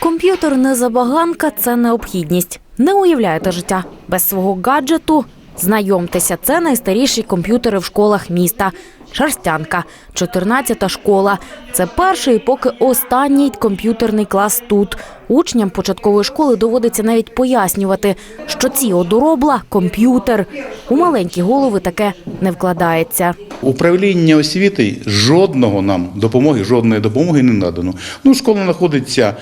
Комп'ютер не забаганка, це необхідність. Не уявляєте життя без свого гаджету. Знайомтеся, це найстаріші комп'ютери в школах міста. Шерстянка, 14-та школа. Це перший і поки останній комп'ютерний клас тут. Учням початкової школи доводиться навіть пояснювати, що ці одоробла комп'ютер. У маленькі голови таке не вкладається. Управління освіти жодного нам допомоги, жодної допомоги не надано. Ну, школа знаходиться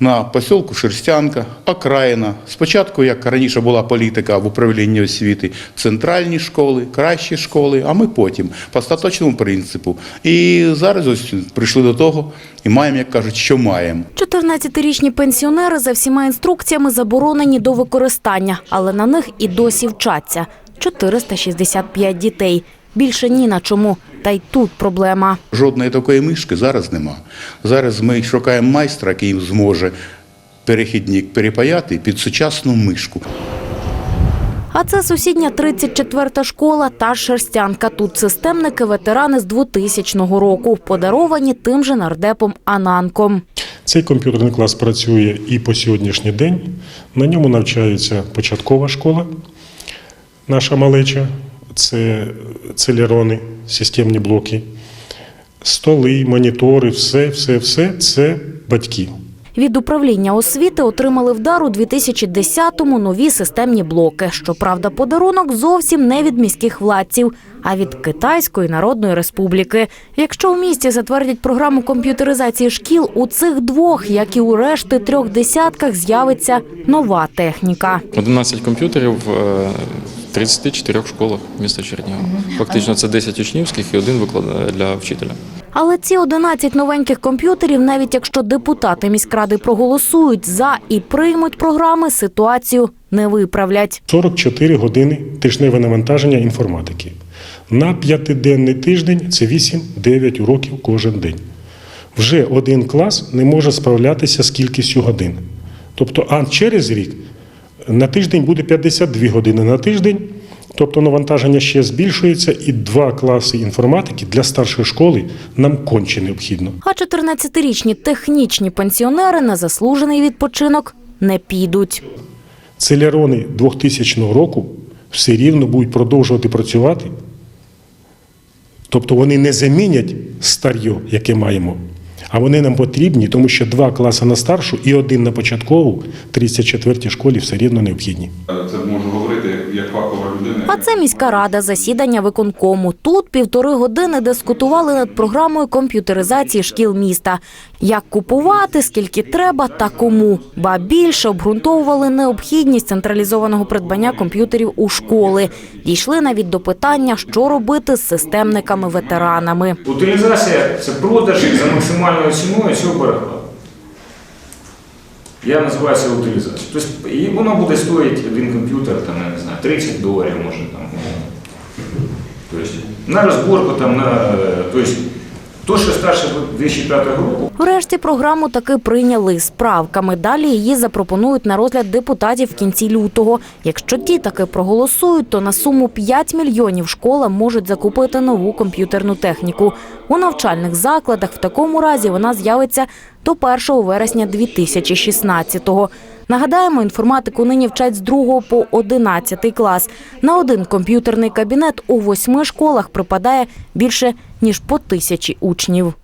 на посілку Шерстянка, окраїна. Спочатку, як раніше була політика в управлінні освіти, центральні школи, кращі школи, а ми потім по остаточному принципу. І зараз ось прийшли до того і маємо, як кажуть, що маємо. 14-річні пенсіонери за всіма інструкціями заборонені до використання, але на них і досі вчаться. 465 дітей. Більше ні на чому. Та й тут проблема. Жодної такої мишки зараз нема. Зараз ми шукаємо майстра, який зможе перехідник перепаяти під сучасну мишку. А це сусідня 34-та школа та шерстянка. Тут системники ветерани з 2000 року, подаровані тим же нардепом Ананком. Цей комп'ютерний клас працює і по сьогоднішній день. На ньому навчається початкова школа, наша малеча, це целерони, системні блоки, столи, монітори, все, все, все це батьки. Від управління освіти отримали в дар у 2010-му нові системні блоки. Щоправда, подарунок зовсім не від міських владців, а від Китайської Народної Республіки. Якщо в місті затвердять програму комп'ютеризації шкіл, у цих двох, як і у решти трьох десятках, з'явиться нова техніка. 11 комп'ютерів е, 34 школах міста Чернігова. Фактично це 10 учнівських і один викладає для вчителя. Але ці 11 новеньких комп'ютерів, навіть якщо депутати міськради проголосують за і приймуть програми, ситуацію не виправлять. 44 години тижневе навантаження інформатики. На п'ятиденний тиждень це 8-9 уроків кожен день. Вже один клас не може справлятися з кількістю годин. Тобто, а через рік на тиждень буде 52 години на тиждень. Тобто навантаження ще збільшується, і два класи інформатики для старшої школи нам конче необхідно. А 14-річні технічні пенсіонери на заслужений відпочинок не підуть. Целерони 2000 року все рівно будуть продовжувати працювати. Тобто вони не замінять старьо, яке маємо, а вони нам потрібні, тому що два класи на старшу і один на початкову 34 школі все рівно необхідні. Це як фахова людина. А це міська рада, засідання виконкому. Тут півтори години дискутували над програмою комп'ютеризації шкіл міста. Як купувати, скільки треба та кому. Ба більше обґрунтовували необхідність централізованого придбання комп'ютерів у школи. Дійшли навіть до питання, що робити з системниками-ветеранами. Утилізація це продаж за максимальною ціною цього перекладу. Я називаю це утилізацією. Тобто, і воно буде стоїти один комп'ютер, там, я не знаю, 30 доларів, може там. Тобто, на розборку там, на. Тобто, то, що старше 2005 року, Врешті програму таки прийняли з правками. Далі її запропонують на розгляд депутатів в кінці лютого. Якщо ті таки проголосують, то на суму 5 мільйонів школа можуть закупити нову комп'ютерну техніку. У навчальних закладах в такому разі вона з'явиться до 1 вересня 2016-го. Нагадаємо, інформатику нині вчать з 2 по 11 клас. На один комп'ютерний кабінет у восьми школах припадає більше ніж по тисячі учнів.